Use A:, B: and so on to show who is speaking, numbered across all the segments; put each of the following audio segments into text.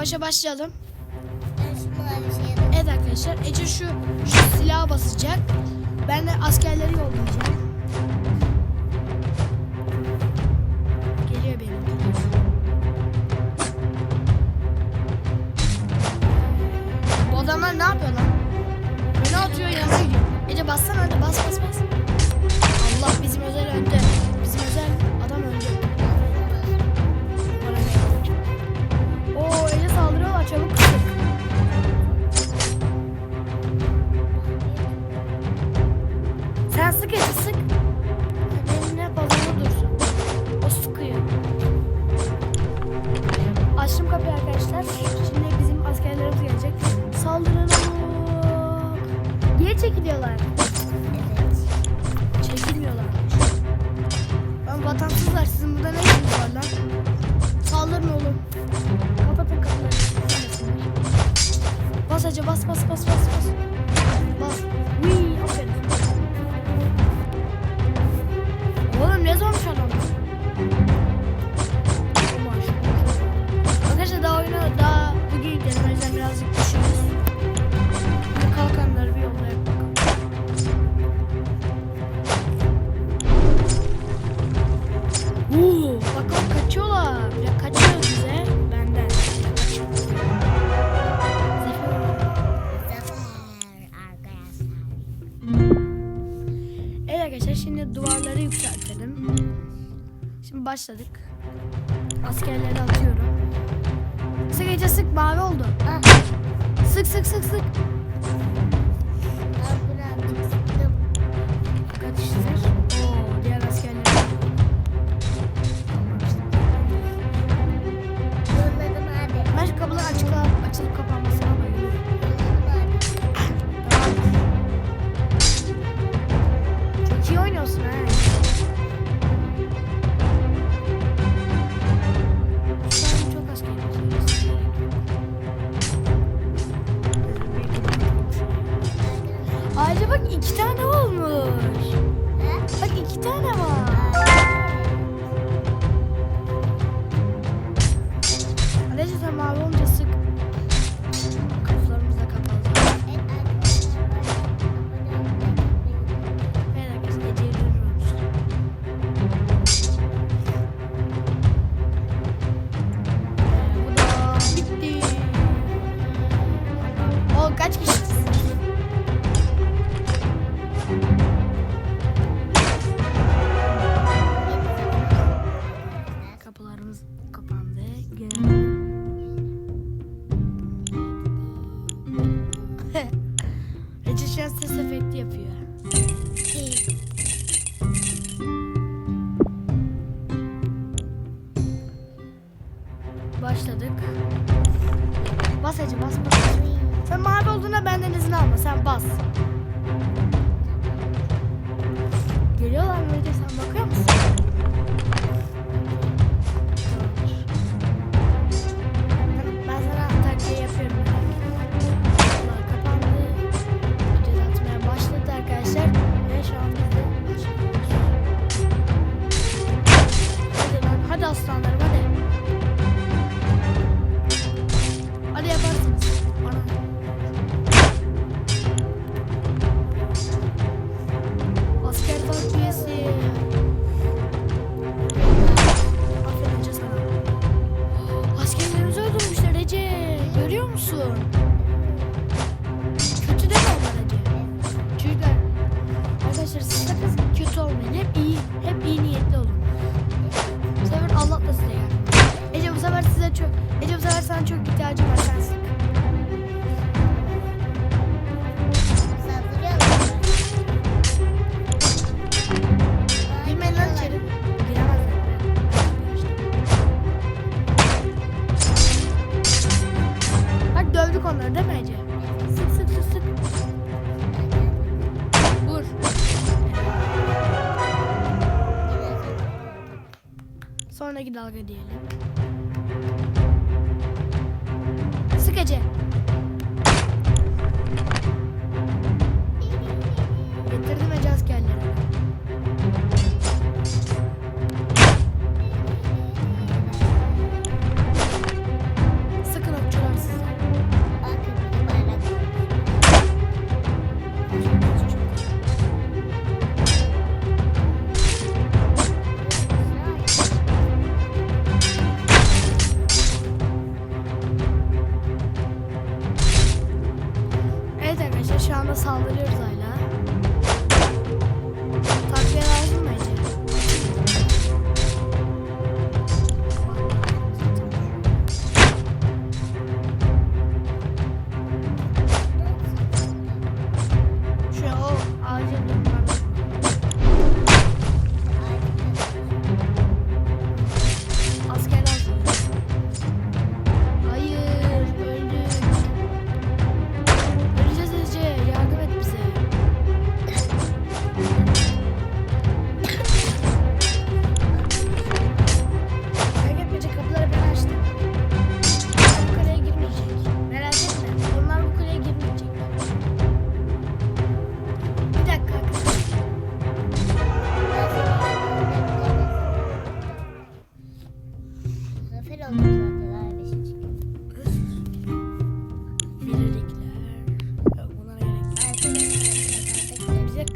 A: savaşa başlayalım. Evet arkadaşlar Ece şu, şu silaha basacak. Ben de askerleri yollayacağım. zormuş onu. Arkadaşlar şimdi duvarları yükseltelim. Şimdi başladık. Askerleri atıyorum. Sık iyice sık mavi oldu. Sık sık sık sık. todo. onları da bence. Sık sık sık sık. Vur. Sonraki dalga diyelim.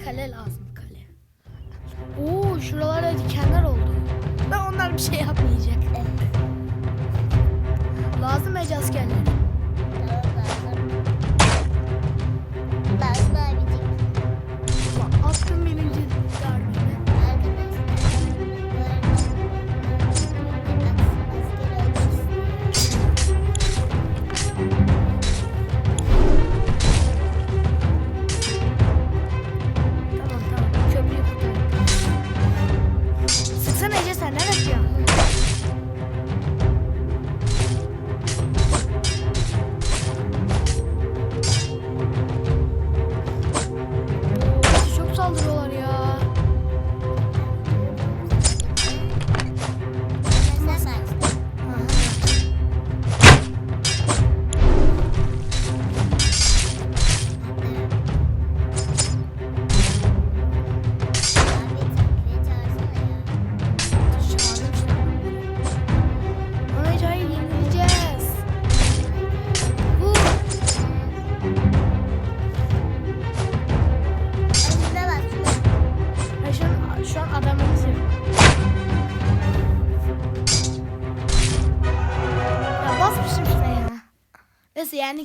A: Kale lazım kale. Oo şuralarda dikenler oldu. Ben onlar bir şey yapmayacak. Lazım Ece askerleri.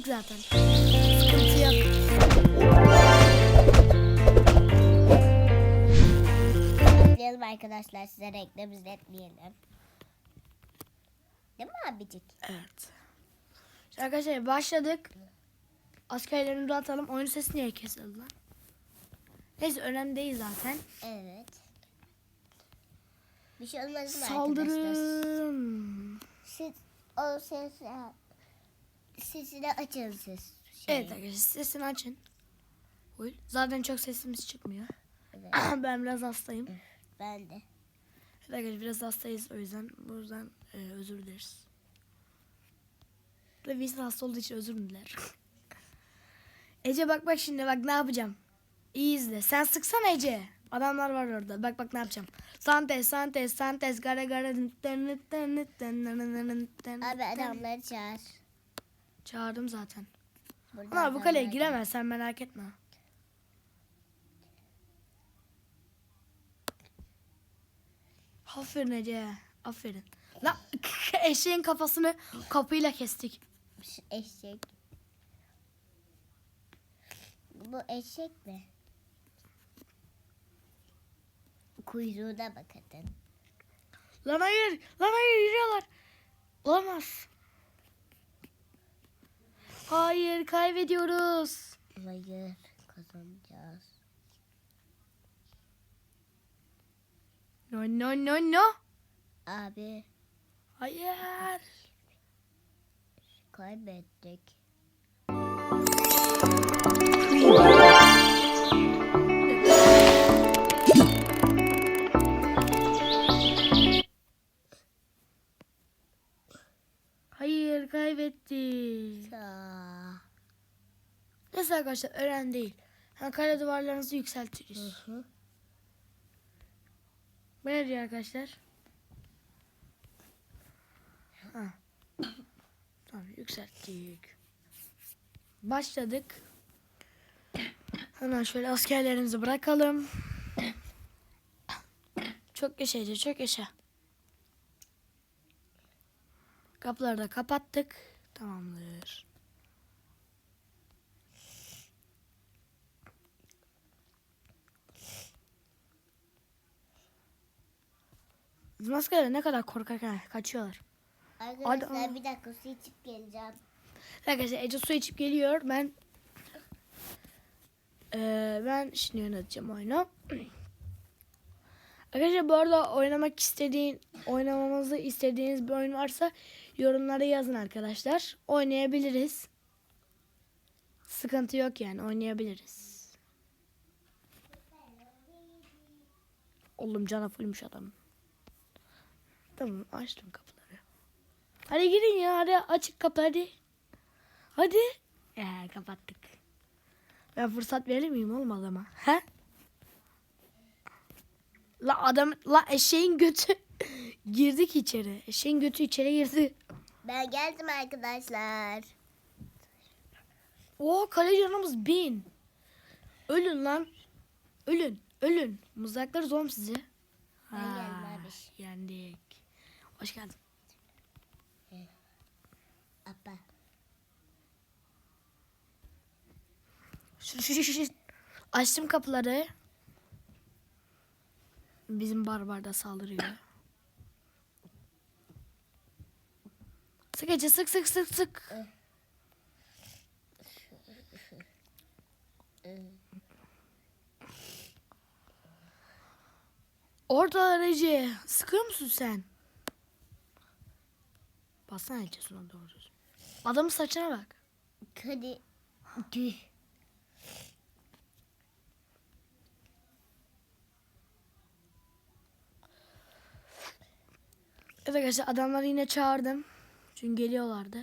A: Zaten. Sıkıntı yok.
B: Bekleyelim arkadaşlar size reklam izletmeyelim. Değil mi abicik?
A: Evet. Şimdi arkadaşlar başladık. Askerlerimizi atalım. Oyun sesi niye kesildi lan? Neyse önemli değil zaten.
B: Evet. Bir şey olmaz mı arkadaşlar?
A: Saldırın.
B: Siz o ses sesini açın siz. Şey.
A: Evet arkadaşlar sesini açın. Uy, Zaten çok sesimiz çıkmıyor.
B: Evet,
A: ben biraz hastayım.
B: ben de.
A: Evet arkadaşlar biraz hastayız o yüzden buradan e, özür dileriz. Ve biz hasta olduğu için özür diler. Ece bak bak şimdi bak ne yapacağım. İyi izle. Sen sıksana Ece. Adamlar var orada. Bak bak ne yapacağım. Santes, Santes, Santes, gara gara.
B: Abi adamları çağır.
A: Çağırdım zaten. Ama bu kaleye giremez sen merak etme. Aferin Ece. Aferin. La eşeğin kafasını kapıyla kestik.
B: Eşek. Bu eşek mi? Kuyruğuna bakın.
A: Lan hayır. Lan hayır yürüyorlar. Olamaz. Hayır kaybediyoruz.
B: Hayır kazanacağız.
A: No no no no.
B: Abi
A: Hayır.
B: kaybettik.
A: Hayır kaybettik.
B: Aa.
A: Neyse arkadaşlar önemli değil. Ha, kale duvarlarınızı yükseltiriz.
B: hı.
A: Ne diyor arkadaşlar? Ha. Tamam yükselttik. Başladık. Hemen şöyle askerlerimizi bırakalım. Çok yaşa Ece, çok yaşa. Kapıları da kapattık. Tamamdır. Askerler ne kadar korkarken kaçıyorlar.
B: Arkadaşlar
A: Hadi.
B: bir dakika su içip geleceğim.
A: Arkadaşlar Ece su içip geliyor. Ben Eee, ben şimdi yöneteceğim oyunu. Arkadaşlar bu arada oynamak istediğin, oynamamızı istediğiniz bir oyun varsa yorumlara yazın arkadaşlar. Oynayabiliriz. Sıkıntı yok yani oynayabiliriz. Oğlum cana fullmuş adam. Tamam açtım kapıları. Hadi girin ya hadi açık kapı hadi. Hadi. Ee, kapattık. Ben fırsat verir miyim oğlum adama? He? La adam la eşeğin götü Girdik içeri. Eşeğin götü içeri girdi.
B: Ben geldim arkadaşlar.
A: Oo kale canımız bin. Ölün lan. Ölün. Ölün. Mızraklarız oğlum sizi.
B: Ben geldim abiş.
A: Yendik. Hoş geldin.
B: Apa.
A: Şu, şu, şu, şu. Açtım kapıları. Bizim barbar da saldırıyor. Sık Ece sık sık sık sık. Orada Ece. Sıkıyor musun sen? Bassana sonra doğru düzgün. Adamın saçına bak.
B: Kadi. Tüh.
A: Evet arkadaşlar adamları yine çağırdım. Çünkü geliyorlardı.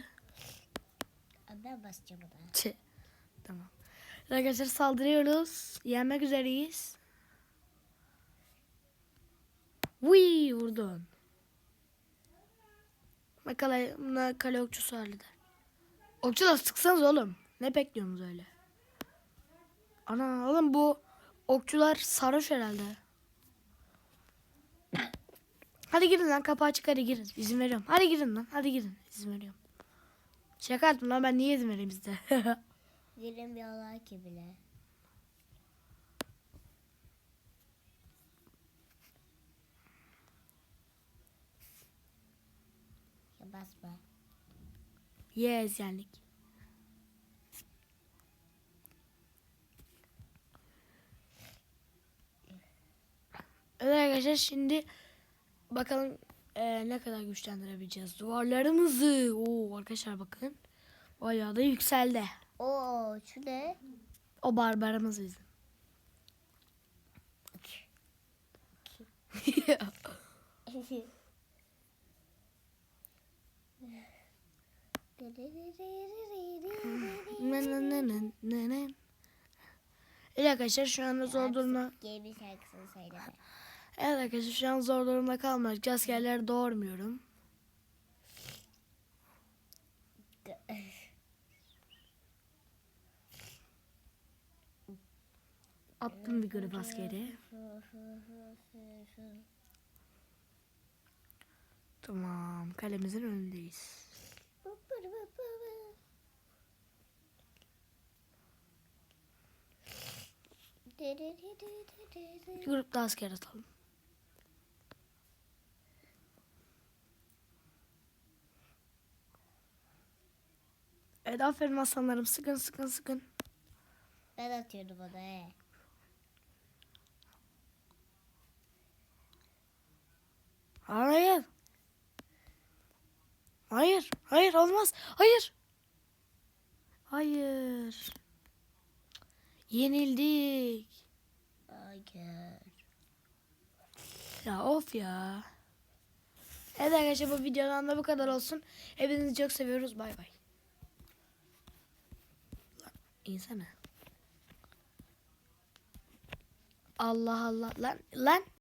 B: Ben basacağım ona.
A: Çe. Tamam. Arkadaşlar saldırıyoruz. Yenmek üzereyiz. Wii vurdun. Bak Kale, okçusu halleder. Okçular sıksanız oğlum. Ne bekliyorsunuz öyle? Ana oğlum bu okçular sarhoş herhalde. Hadi girin lan kapı açık hadi girin. İzin veriyorum. Hadi girin lan hadi girin. İzin veriyorum. Şaka yaptım lan ben niye izin vereyim size?
B: Giremiyorlar ki bile. Ya basma.
A: yes yendik. Evet arkadaşlar şimdi bakalım eee, ne kadar güçlendirebileceğiz duvarlarımızı. Oo arkadaşlar bakın. Bayağı da yükseldi.
B: Oo şu ne?
A: O barbarımız bizim. Ne, ne, ne, ne, ne, ne. Evet arkadaşlar şu anda zor durumda. Evet arkadaşlar şu an zor durumda kalmak. Askerleri doğurmuyorum. Attım bir grip askeri. Tamam kalemizin önündeyiz. Bir grup daha asker atalım. Evet aferin aslanlarım sıkın sıkın sıkın.
B: Ben atıyordum ona he.
A: Hayır. Hayır. Hayır olmaz. Hayır. Hayır. Yenildik.
B: Hayır.
A: Ya of ya. Evet arkadaşlar bu videodan da bu kadar olsun. Hepinizi çok seviyoruz. Bay bay. Lan insana. Allah Allah. Lan lan.